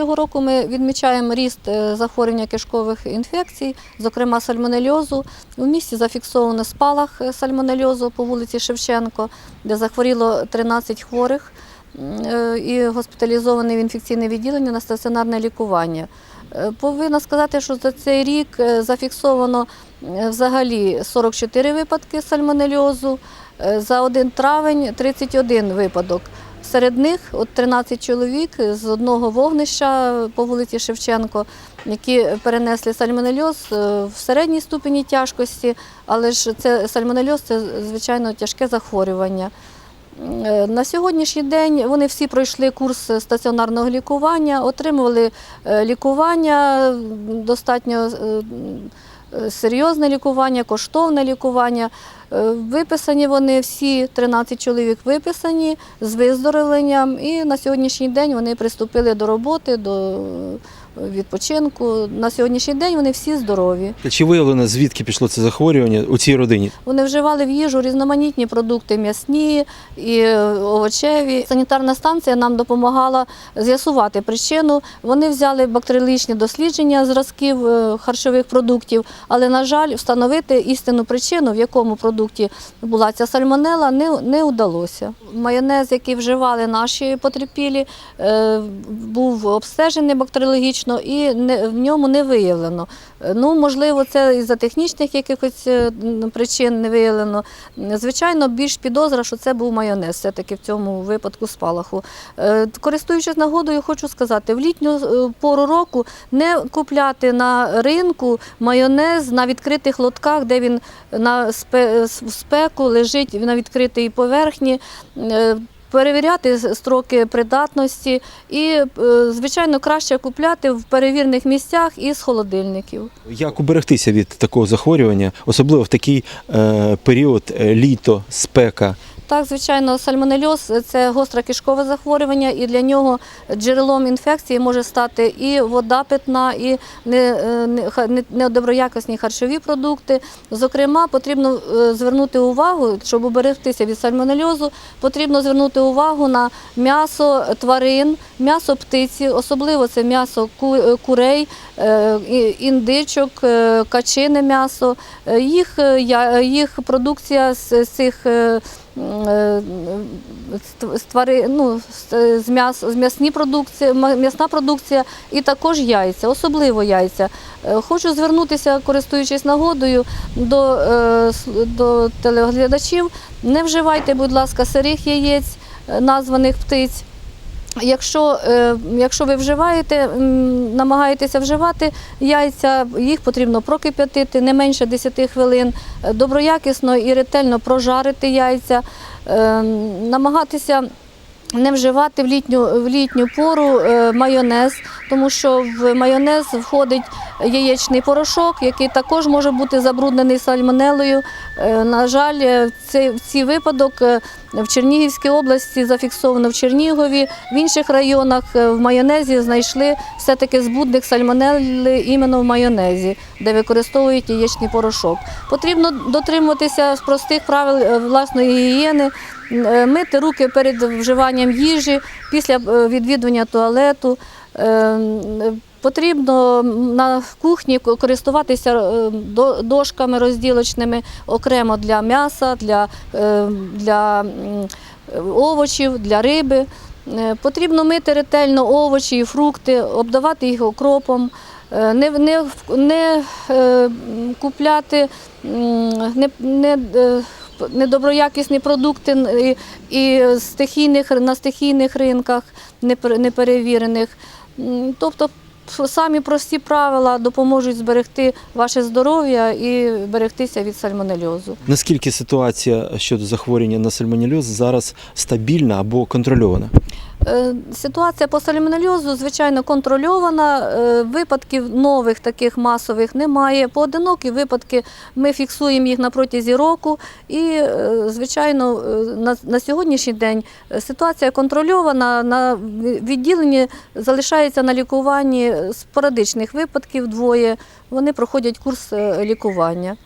Цього року ми відмічаємо ріст е, захворювання кишкових інфекцій, зокрема сальмонельозу. У місті зафіксовано спалах е, сальмонельозу по вулиці Шевченко, де захворіло 13 хворих е, і госпіталізовані в інфекційне відділення на стаціонарне лікування. Повинна сказати, що за цей рік зафіксовано взагалі 44 випадки сальмонельозу, за 1 травень 31 випадок. Серед них от 13 чоловік з одного вогнища по вулиці Шевченко, які перенесли сальмонельоз е, в середній ступені тяжкості, але ж це сальмонельоз це звичайно тяжке захворювання. Е, На сьогоднішній день вони всі пройшли курс стаціонарного лікування, отримували е, лікування достатньо е, е, серйозне лікування, коштовне лікування. Е, Виписані вони всі 13 чоловік виписані з виздоровленням, і на сьогоднішній день вони приступили до роботи, до відпочинку. На сьогоднішній день вони всі здорові. Чи виявлено, звідки пішло це захворювання у цій родині? Вони вживали в їжу різноманітні продукти м'ясні і е, овочеві. Санітарна станція нам допомагала з'ясувати причину. Вони взяли бактеріологічні дослідження зразків е, харчових продуктів, але, на жаль, встановити істинну причину, в якому продукті була ця сальмонела, не, не вдалося. Майонез, який вживали наші потерпілі, е, був обстежений бактеріологічно і не, в ньому не виявлено. Ну, можливо, це із-за технічних якихось е, причин не виявлено. Звичайно, більш підозра, що це був майонез, все-таки в цьому випадку спалаху. Е, Користуючись нагодою, хочу сказати, в літню е, пору року не купляти на ринку майонез на відкритих лотках, де він на спеку лежить на відкритій поверхні. Перевіряти строки придатності і, е, звичайно, краще купляти в перевірних місцях із холодильників. Як уберегтися від такого захворювання, особливо в такий е, період е, літо, спека? Так, звичайно, сальмонельоз – це гостре кишкове захворювання, і для нього джерелом інфекції може стати і вода питна, і е, недоброякісні харчові продукти. Зокрема, потрібно е, звернути увагу, щоб уберегтися від сальмонельозу, потрібно звернути увагу на м'ясо тварин, м'ясо птиці, особливо це м'ясо е, курей, індичок, качине м'ясо. Їх, їх продукція з цих е, е, ст- з твари- ну, з- м'яс, з м'ясні продукції, м'ясна продукція і також яйця, особливо яйця. Е, Хочу звернутися, користуючись нагодою, до, до телеглядачів. Не вживайте, будь ласка, сирих яєць, названих птиць. Якщо, е, якщо ви вживаєте, намагаєтеся вживати яйця, їх потрібно прокип'ятити не менше 10 хвилин, доброякісно і ретельно прожарити яйця, е, намагатися не вживати в літню, в літню пору е, майонез, тому що в майонез входить яєчний порошок, який також може бути забруднений сальмонелою. Е, На жаль, е, цей, цей випадок в Чернігівській області зафіксовано в Чернігові, в інших районах в майонезі знайшли все-таки збудник сальмонелли іменно в майонезі, де використовують яєчний порошок. Потрібно дотримуватися простих правил власної гігієни, мити руки перед вживанням їжі, після е, відвідування туалету. Е, Потрібно на кухні користуватися е, дошками розділочними окремо для м'яса, для, е, для овочів, для риби. Е, Потрібно мити ретельно овочі і фрукти, обдавати їх окропом, е, не, не, не е, купляти не, не, е, недоброякісні продукти і, стихійних, на стихійних ринках непер- неперевірених. Тобто самі прості правила допоможуть зберегти ваше здоров'я і берегтися від сальмонельозу. Наскільки ситуація щодо захворювання на сальмонельоз зараз стабільна або контрольована? Е, Ситуація по сальмонельозу, звичайно, контрольована. Е, Випадків нових таких масових немає. Поодинокі випадки ми фіксуємо їх на протязі року. І, е, звичайно, на, сьогоднішній день ситуація контрольована. На відділенні залишається на лікуванні спорадичних випадків двоє. Вони проходять курс лікування.